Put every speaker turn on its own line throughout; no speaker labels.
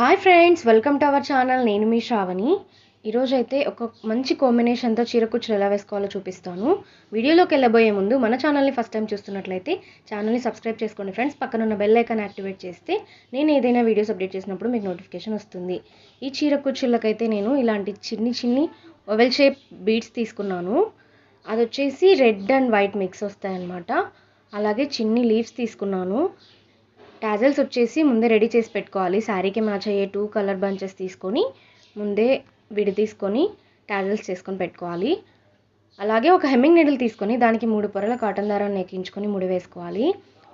Hi friends welcome to our channel నేను మీ శ్రావణి. ఈరోజు అయితే ఒక మంచి కాంబినేషన్తో చీరకుచ్చులు ఎలా వేసుకోవాలో చూపిస్తాను. వీడియోలోకి వెళ్ళబోయే ముందు మన ఛానల్ని ఫస్ట్ టైం చూస్తున్నట్లయితే ఛానల్ని సబ్స్క్రైబ్ చేసుకోండి ఫ్రెండ్స్ పక్కన ఉన్న బెల్ ఐకాన్ యాక్టివేట్ చేస్తే నేను ఏదైనా వీడియోస్ అప్డేట్ చేసినప్పుడు మీకు నోటిఫికేషన్ వస్తుంది. ఈ చీరకుచ్చులకైతే నేను ఇలాంటి చిన్ని చిన్ని ఓవెల్ షేప్ బీడ్స్ తీసుకున్నాను. అది వచ్చేసి రెడ్ అండ్ వైట్ మిక్స్ వస్తాయన్నమాట. అలాగే చిన్ని లీవ్స్ తీసుకున్నాను. టాజల్స్ వచ్చేసి ముందే రెడీ చేసి పెట్టుకోవాలి. శారీకి మ్యాచ్ అయ్యే టూ కలర్ బంచెస్ తీసుకొని ముందే విడి తీసుకొని టాజల్స్ చేసుకొని పెట్టుకోవాలి. అలాగే ఒక హెమ్మింగ్ నీడిల్ తీసుకొని దానికి మూడు పొరల కాటన్ దారాన్ని ఎక్కించుకొని ముడి వేసుకోవాలి.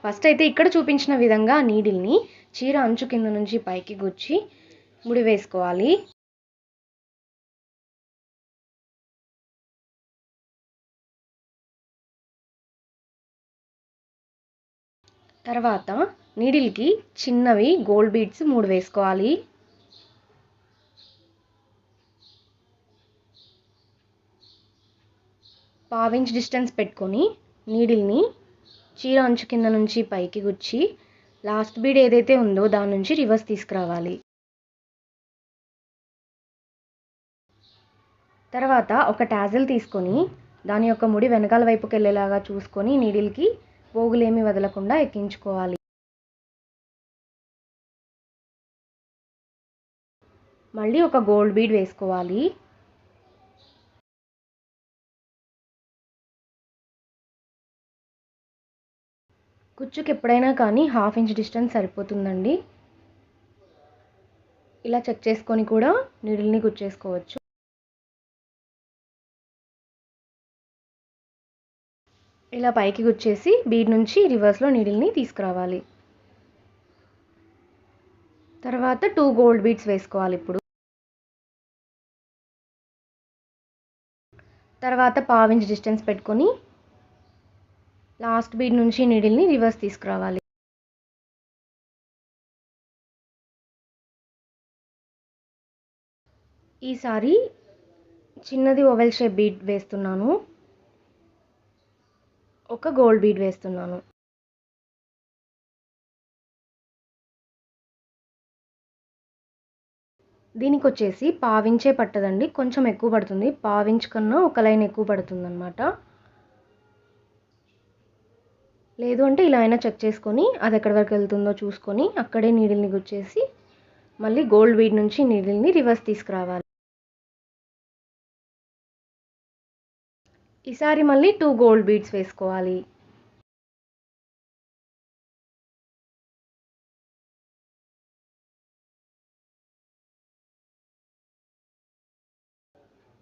ఫస్ట్ అయితే ఇక్కడ చూపించిన విధంగా నీడిల్ని చీర అంచు కింద నుంచి పైకి గుచ్చి ముడి వేసుకోవాలి. తర్వాత నీడిల్కి చిన్నవి గోల్డ్ బీడ్స్ మూడు వేసుకోవాలి. పావించ్ డిస్టెన్స్ పెట్టుకొని నీడిల్ని చీర అంచు కింద నుంచి పైకి గుచ్చి లాస్ట్ బీడ్ ఏదైతే ఉందో దాని నుంచి రివర్స్ తీసుకురావాలి. తర్వాత ఒక టాజిల్ తీసుకొని దాని యొక్క ముడి వెనకాల వైపుకి వెళ్ళేలాగా చూసుకొని నీడిల్కి పోగులేమి వదలకుండా ఎక్కించుకోవాలి. మళ్ళీ ఒక గోల్డ్ బీడ్ వేసుకోవాలి. కుచ్చుకి ఎప్పుడైనా కానీ హాఫ్ ఇంచ్ డిస్టెన్స్ సరిపోతుందండి. ఇలా చెక్ చేసుకొని కూడా నీడిల్ని కుచ్చేసుకోవచ్చు ఇలా పైకి గుచ్చేసి బీడ్ నుంచి రివర్స్లో నీడిల్ని తీసుకురావాలి. తర్వాత టూ గోల్డ్ బీడ్స్ వేసుకోవాలి ఇప్పుడు. తర్వాత పావించ్ డిస్టెన్స్ పెట్టుకొని లాస్ట్ బీడ్ నుంచి నీడిల్ని రివర్స్ తీసుకురావాలి. ఈసారి చిన్నది ఓవెల్ షేప్ బీడ్ వేస్తున్నాను. ఒక గోల్డ్ బీడ్ వేస్తున్నాను. దీనికి వచ్చేసి పావించే పట్టదండి. కొంచెం ఎక్కువ పడుతుంది. పావించ్ కన్నా ఒక లైన్ ఎక్కువ పడుతుంది అనమాట లేదు అంటే ఇలా అయినా చెక్ చేసుకొని అది ఎక్కడి వరకు వెళ్తుందో చూసుకొని అక్కడే నీడిల్ని గుచ్చేసి మళ్ళీ గోల్డ్ బీడ్ నుంచి నీడిల్ని రివర్స్ తీసుకురావాలి. ఈసారి మళ్ళీ టూ గోల్డ్ బీడ్స్ వేసుకోవాలి.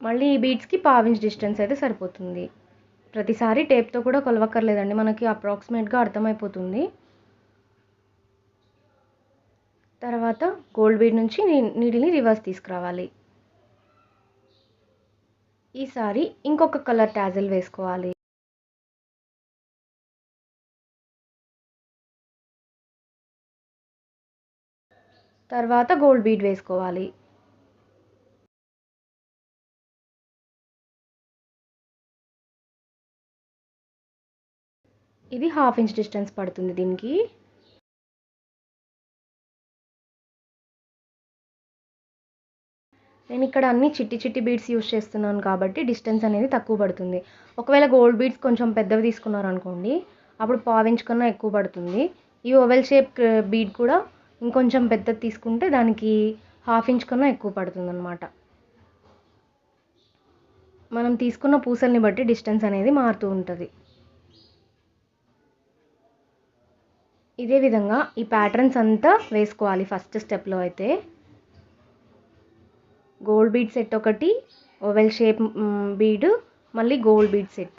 మళ్ళీ ఈ బీడ్స్కి పావించ్ డిస్టెన్స్ అయితే సరిపోతుంది. ప్రతిసారి టేప్తో కూడా కొలవక్కర్లేదండి. మనకి అప్రాక్సిమేట్గా అర్థమైపోతుంది. తర్వాత గోల్డ్ బీడ్ నుంచి నీడిని రివర్స్ తీసుకురావాలి. ఈసారి ఇంకొక కలర్ టాజిల్ వేసుకోవాలి. తర్వాత గోల్డ్ బీడ్ వేసుకోవాలి. ఇది హాఫ్ ఇంచ్ డిస్టెన్స్ పడుతుంది దీనికి. నేను ఇక్కడ అన్ని చిట్టి చిట్టి బీడ్స్ యూస్ చేస్తున్నాను కాబట్టి డిస్టెన్స్ అనేది తక్కువ పడుతుంది. ఒకవేళ గోల్డ్ బీడ్స్ కొంచెం పెద్దవి తీసుకున్నారు అనుకోండి అప్పుడు పావించ్ కన్నా ఎక్కువ పడుతుంది. ఈ ఓవెల్ షేప్ బీడ్ కూడా ఇంకొంచెం పెద్దది తీసుకుంటే దానికి హాఫ్ ఇంచ్ కన్నా ఎక్కువ పడుతుంది అనమాట మనం తీసుకున్న పూసల్ని బట్టి డిస్టెన్స్ అనేది మారుతూ ఉంటుంది. ఇదే విధంగా ఈ ప్యాటర్న్స్ అంతా వేసుకోవాలి ఫస్ట్ స్టెప్లో అయితే. గోల్డ్ బీడ్ సెట్ ఒకటి ఓవెల్ షేప్ బీడ్ మళ్ళీ గోల్డ్ బీడ్ సెట్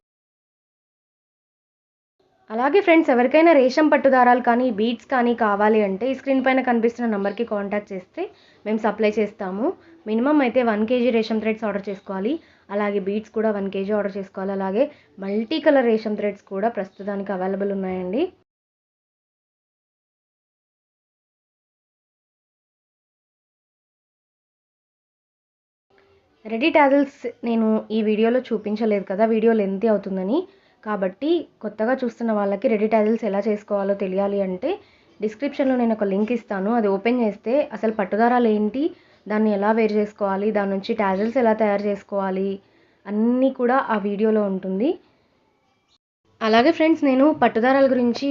అలాగే ఫ్రెండ్స్ ఎవరికైనా రేషం పట్టు దారాలు కానీ బీడ్స్ కానీ కావాలి అంటే ఈ స్క్రీన్ పైన కనిపిస్తున్న నెంబర్కి కాంటాక్ట్ చేస్తే మేము సప్లై చేస్తాము. మినిమం అయితే వన్ కేజీ రేషం థ్రెడ్స్ ఆర్డర్ చేసుకోవాలి. అలాగే బీడ్స్ కూడా వన్ కేజీ ఆర్డర్ చేసుకోవాలి. అలాగే మల్టీ కలర్ రేషం థ్రెడ్స్ కూడా ప్రస్తుతానికి అవైలబుల్ ఉన్నాయండి. రెడీ టాజల్స్ నేను ఈ వీడియోలో చూపించలేదు కదా వీడియో లెంతీ అవుతుందని. కాబట్టి కొత్తగా చూస్తున్న వాళ్ళకి రెడీ టాజిల్స్ ఎలా చేసుకోవాలో తెలియాలి అంటే డిస్క్రిప్షన్లో నేను ఒక లింక్ ఇస్తాను. అది ఓపెన్ చేస్తే అసలు పట్టుదారాలు ఏంటి దాన్ని ఎలా వేరు చేసుకోవాలి దాని నుంచి టాజల్స్ ఎలా తయారు చేసుకోవాలి అన్నీ కూడా ఆ వీడియోలో ఉంటుంది. అలాగే ఫ్రెండ్స్ నేను పట్టుదారాల గురించి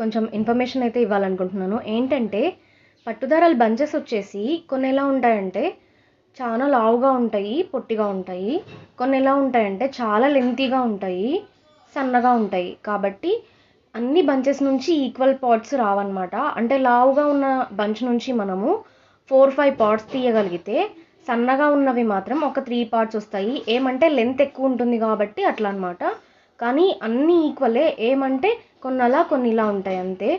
కొంచెం ఇన్ఫర్మేషన్ అయితే ఇవ్వాలనుకుంటున్నాను. ఏంటంటే పట్టుదారాలు బంచెస్ వచ్చేసి కొన్ని ఎలా ఉంటాయంటే చాలా లావుగా ఉంటాయి పొట్టిగా ఉంటాయి. కొన్ని ఎలా ఉంటాయంటే చాలా లెంతీగా ఉంటాయి సన్నగా ఉంటాయి. కాబట్టి అన్ని బంచెస్ నుంచి ఈక్వల్ పార్ట్స్ రావన్నమాట. అంటే లావుగా ఉన్న బంచ్ నుంచి మనము ఫోర్ ఫైవ్ పార్ట్స్ తీయగలిగితే సన్నగా ఉన్నవి మాత్రం ఒక త్రీ పార్ట్స్ వస్తాయి. ఏమంటే లెంత్ ఎక్కువ ఉంటుంది కాబట్టి అట్లా అనమాట కానీ అన్నీ ఈక్వలే ఏమంటే కొన్ని అలా కొన్ని ఇలా ఉంటాయి అంతే.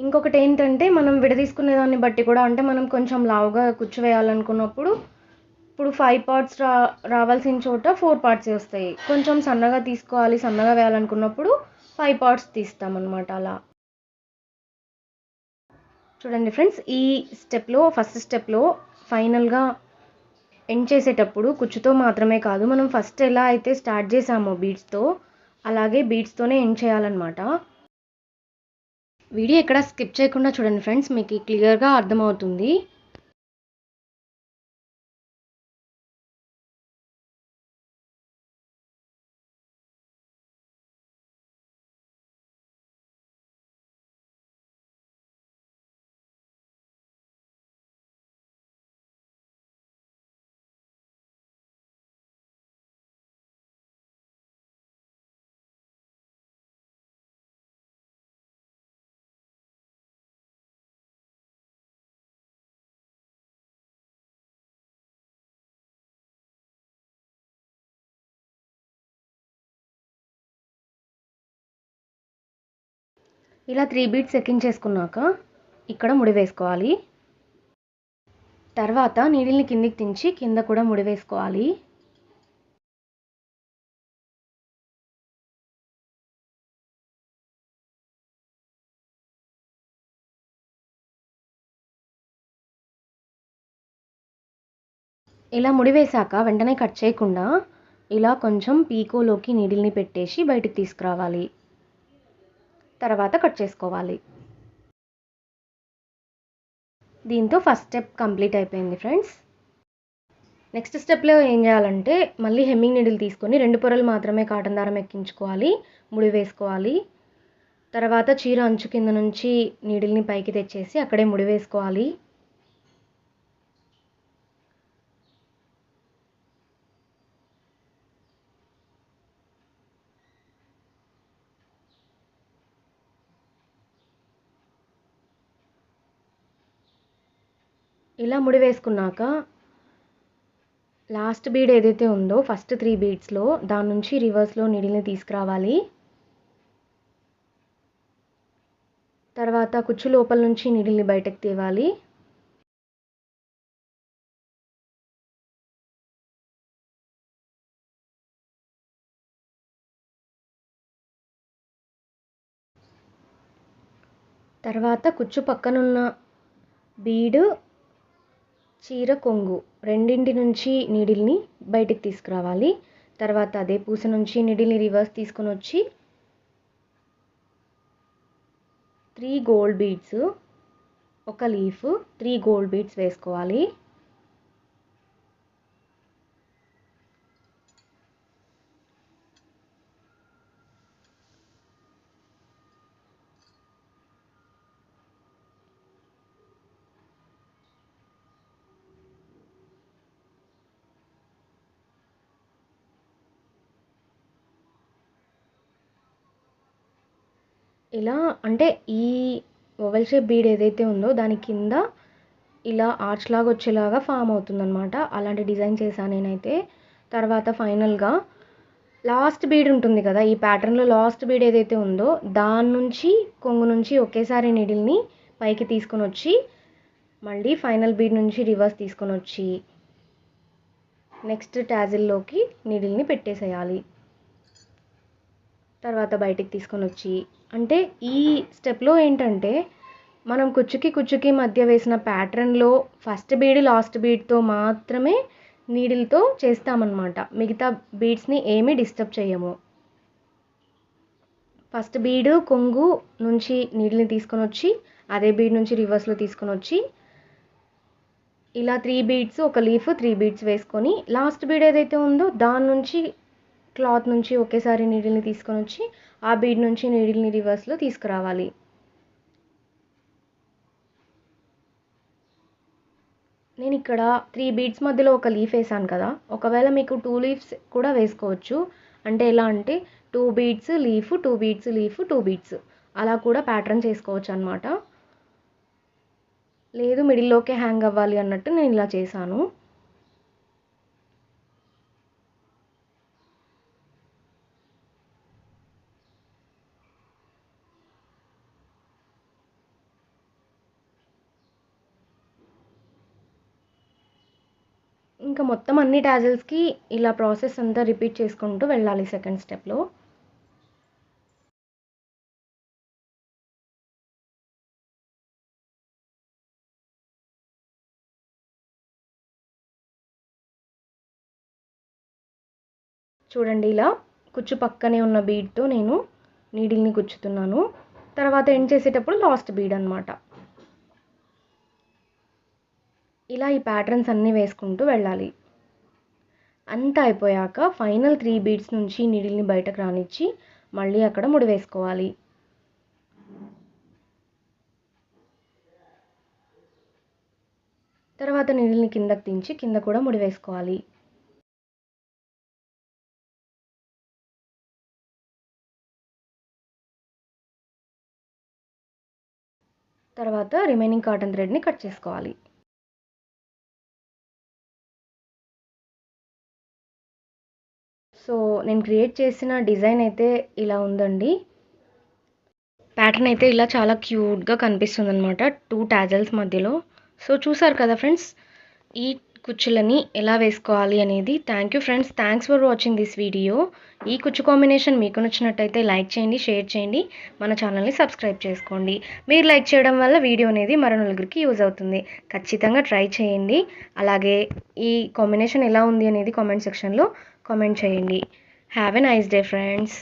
ఇంకొకటి ఏంటంటే మనం విడదీసుకునే దాన్ని బట్టి కూడా అంటే మనం కొంచెం లావుగా కూర్చోవేయాలనుకున్నప్పుడు ఇప్పుడు ఫైవ్ పార్ట్స్ రా రావాల్సిన చోట ఫోర్ పార్ట్స్ వస్తాయి. కొంచెం సన్నగా తీసుకోవాలి సన్నగా వేయాలనుకున్నప్పుడు ఫైవ్ పార్ట్స్ తీస్తామన్నమాట అలా. చూడండి ఫ్రెండ్స్ ఈ స్టెప్లో ఫస్ట్ స్టెప్లో ఫైనల్గా ఎండ్ చేసేటప్పుడు కుచ్చుతో మాత్రమే కాదు మనం ఫస్ట్ ఎలా అయితే స్టార్ట్ చేసామో బీడ్స్తో అలాగే బీడ్స్తోనే ఎండ్ చేయాలన్నమాట. వీడియో ఎక్కడ స్కిప్ చేయకుండా చూడండి ఫ్రెండ్స్ మీకు క్లియర్గా అర్థమవుతుంది. ఇలా త్రీ బీట్స్ ఎక్కించేసుకున్నాక ఇక్కడ ముడి వేసుకోవాలి. తర్వాత నీడిల్ని కిందికి దించి కింద కూడా ముడి వేసుకోవాలి. ఇలా ముడివేశాక వెంటనే కట్ చేయకుండా ఇలా కొంచెం పీకోలోకి నీడిల్ని పెట్టేసి బయటికి తీసుకురావాలి. తర్వాత కట్ చేసుకోవాలి. దీంతో ఫస్ట్ స్టెప్ కంప్లీట్ అయిపోయింది ఫ్రెండ్స్. నెక్స్ట్ స్టెప్లో ఏం చేయాలంటే మళ్ళీ హెమ్మింగ్ నీడిల్ తీసుకొని రెండు పొరలు మాత్రమే కాటన్ దారం ఎక్కించుకోవాలి. ముడి వేసుకోవాలి. తర్వాత చీర అంచు కింద నుంచి నీడిల్ని పైకి తెచ్చేసి అక్కడే ముడి వేసుకోవాలి. ఇలా ముడి వేసుకున్నాక లాస్ట్ బీడ్ ఏదైతే ఉందో ఫస్ట్ త్రీ బీడ్స్లో దాని నుంచి రివర్స్లో నీడిల్ని తీసుకురావాలి. తర్వాత కుచ్చు లోపల నుంచి నీడిల్ని బయటకు తేవాలి. తర్వాత కుచ్చు పక్కనున్న బీడు చీర కొంగు. రెండింటి నుంచి నీడిల్ని బయటికి తీసుకురావాలి. తర్వాత అదే పూస నుంచి నీడిల్ని రివర్స్ తీసుకొని వచ్చి త్రీ గోల్డ్ బీడ్స్ ఒక లీఫ్ త్రీ గోల్డ్ బీడ్స్ వేసుకోవాలి. ఇలా అంటే ఈ ఓవెల్ షేప్ బీడ్ ఏదైతే ఉందో దాని కింద ఇలా ఆర్చ్ లాగా వచ్చేలాగా ఫామ్ అవుతుందన్నమాట. అలాంటి డిజైన్ చేశాను నేనైతే. తర్వాత ఫైనల్గా లాస్ట్ బీడ్ ఉంటుంది కదా ఈ ప్యాటర్న్లో లాస్ట్ బీడ్ ఏదైతే ఉందో దాని నుంచి కొంగు నుంచి ఒకేసారి నీడిల్ని పైకి తీసుకొని వచ్చి మళ్ళీ ఫైనల్ బీడ్ నుంచి రివర్స్ తీసుకొని వచ్చి నెక్స్ట్ ట్యాజిల్లోకి నీడిల్ని పెట్టేసేయాలి. తర్వాత బయటికి తీసుకొని వచ్చి అంటే ఈ స్టెప్లో ఏంటంటే మనం కుచ్చుకి కుచ్చుకి మధ్య వేసిన ప్యాటర్న్లో ఫస్ట్ బీడ్ లాస్ట్ బీడ్తో మాత్రమే నీడిల్తో చేస్తామన్నమాట. మిగతా బీడ్స్ని ఏమీ డిస్టర్బ్ చేయము. ఫస్ట్ బీడ్ కొంగు నుంచి నీడిల్ని తీసుకొని వచ్చి అదే బీడ్ నుంచి రివర్స్లో తీసుకొని వచ్చి ఇలా త్రీ బీడ్స్ ఒక లీఫ్ త్రీ బీడ్స్ వేసుకొని లాస్ట్ బీడ్ ఏదైతే ఉందో దాని నుంచి క్లాత్ నుంచి ఒకేసారి నీడిల్ని తీసుకొని వచ్చి ఆ బీడ్ నుంచి నీడిల్ని రివర్స్లో తీసుకురావాలి. నేను ఇక్కడ త్రీ బీడ్స్ మధ్యలో ఒక లీఫ్ వేసాను కదా. ఒకవేళ మీకు టూ లీఫ్స్ కూడా వేసుకోవచ్చు. అంటే ఎలా అంటే two beads leaf two beads leaf two beads. అలా కూడా ప్యాటర్న్ చేసుకోవచ్చు అనమాట లేదు మిడిల్లోకే హ్యాంగ్ అవ్వాలి అన్నట్టు నేను ఇలా చేశాను. ఇంకా మొత్తం అన్ని టాజిల్స్కి ఇలా ప్రాసెస్ అంతా రిపీట్ చేసుకుంటూ వెళ్ళాలి సెకండ్ స్టెప్లో చూడండి ఇలా కుచ్చు పక్కనే ఉన్న బీడ్తో నేను నీడిల్ని గుచ్చుతున్నాను తర్వాత ఎండ్ చేసేటప్పుడు లాస్ట్ బీడ్ అనమాట ఇలా ఈ ప్యాటర్న్స్ అన్నీ వేసుకుంటూ వెళ్ళాలి. అంతా అయిపోయాక ఫైనల్ త్రీ బీడ్స్ నుంచి నీడిల్ని బయటకు రానిచ్చి మళ్ళీ అక్కడ ముడి వేసుకోవాలి. తర్వాత నీడిల్ని కిందకు దించి కింద కూడా ముడి వేసుకోవాలి. తర్వాత రిమైనింగ్ కాటన్ థ్రెడ్ని కట్ చేసుకోవాలి. సో నేను క్రియేట్ చేసిన డిజైన్ అయితే ఇలా ఉందండి. ప్యాటర్న్ అయితే ఇలా చాలా క్యూట్గా కనిపిస్తుంది అనమాట టూ టాజల్స్ మధ్యలో. సో చూసారు కదా ఫ్రెండ్స్ ఈ కుచ్చులని ఎలా వేసుకోవాలి అనేది. Thank you friends thanks for watching this video. ఈ కుచ్చు కాంబినేషన్ మీకు నచ్చినట్టయితే లైక్ చేయండి షేర్ చేయండి. మన ఛానల్ని సబ్స్క్రైబ్ చేసుకోండి. మీరు లైక్ చేయడం వల్ల వీడియో అనేది మరో నలుగురికి యూజ్ అవుతుంది. ఖచ్చితంగా ట్రై చేయండి. అలాగే ఈ కాంబినేషన్ ఎలా ఉంది అనేది కామెంట్ సెక్షన్లో కామెంట్ చేయండి. Have a nice day friends